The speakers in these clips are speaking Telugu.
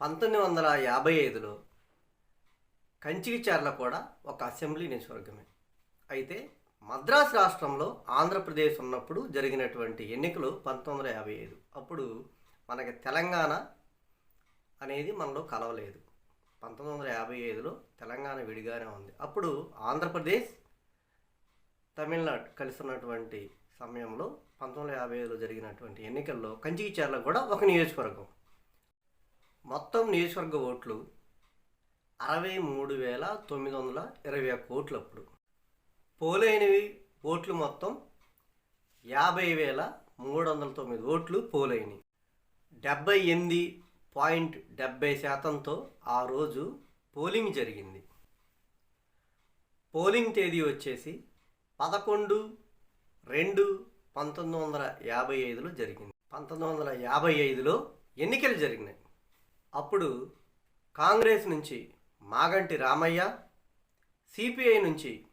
పంతొమ్మిది వందల యాభై ఐదులో కంచికిచర్ల కూడా ఒక అసెంబ్లీ నియోజకవర్గమే. అయితే మద్రాసు రాష్ట్రంలో ఆంధ్రప్రదేశ్ ఉన్నప్పుడు జరిగినటువంటి ఎన్నికలు పంతొమ్మిది వందల యాభై ఐదు. అప్పుడు మనకి తెలంగాణ అనేది మనలో కలవలేదు. పంతొమ్మిది వందల యాభై ఐదులో తెలంగాణ విడిగానే ఉంది. అప్పుడు ఆంధ్రప్రదేశ్ తమిళనాడు కలిసి ఉన్నటువంటి సమయంలో పంతొమ్మిది వందల యాభై ఐదులో జరిగినటువంటి ఎన్నికల్లో కంచికిచర్ల కూడా ఒక నియోజకవర్గం. మొత్తం నియోజకవర్గ ఓట్లు అరవై మూడు వేల తొమ్మిది వందల ఇరవై ఒక్క ఓట్లు అప్పుడు పోలైనవి ఓట్లు మొత్తం యాభై వేల మూడు వందల తొమ్మిది ఓట్లు పోలైనవి. డెబ్బై ఎనిమిది పాయింట్ డెబ్బై శాతంతో ఆ రోజు పోలింగ్ జరిగింది. పోలింగ్ తేదీ వచ్చేసి పదకొండు రెండు పంతొమ్మిది వందల యాభై ఐదులో జరిగింది. పంతొమ్మిది వందల యాభై ఐదులో ఎన్నికలు జరిగినాయి. అప్పుడు కాంగ్రెస్ నుంచి మాగంటి రామయ్య సిపిఐ నుంచి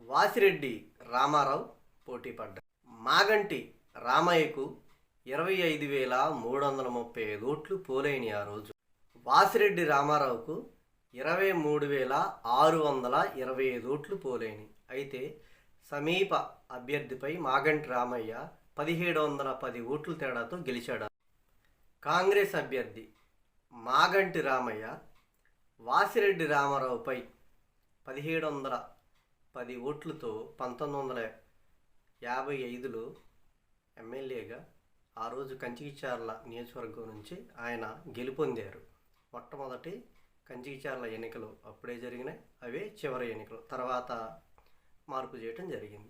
వాసిరెడ్డి రామారావు పోటీ పడ్డారు. మాగంటి రామయ్యకు ఇరవై ఐదు వేల మూడు వందల ముప్పై ఐదు ఓట్లు పోలైనవి ఆ రోజు. వాసిరెడ్డి రామారావుకు ఇరవై మూడు వేల ఆరు వందల ఇరవై ఐదు ఓట్లు పోలేని అయితే సమీప అభ్యర్థిపై మాగంటి రామయ్య పదిహేడు వందల పది ఓట్లు తేడాతో గెలిచాడు. కాంగ్రెస్ అభ్యర్థి మాగంటి రామయ్య వాసిరెడ్డి రామారావుపై పదిహేడు వందల పది ఓట్లతో పంతొమ్మిది వందల యాభై ఐదులో ఎమ్మెల్యేగా ఆ రోజు కంచికిచార్ల నియోజకవర్గం నుంచి ఆయన గెలుపొందారు. మొట్టమొదటి కంచికిచార్ల ఎన్నికలు అప్పుడే జరిగినాయి. అవే చివరి ఎన్నికలు. తర్వాత మార్పు చేయటం జరిగింది.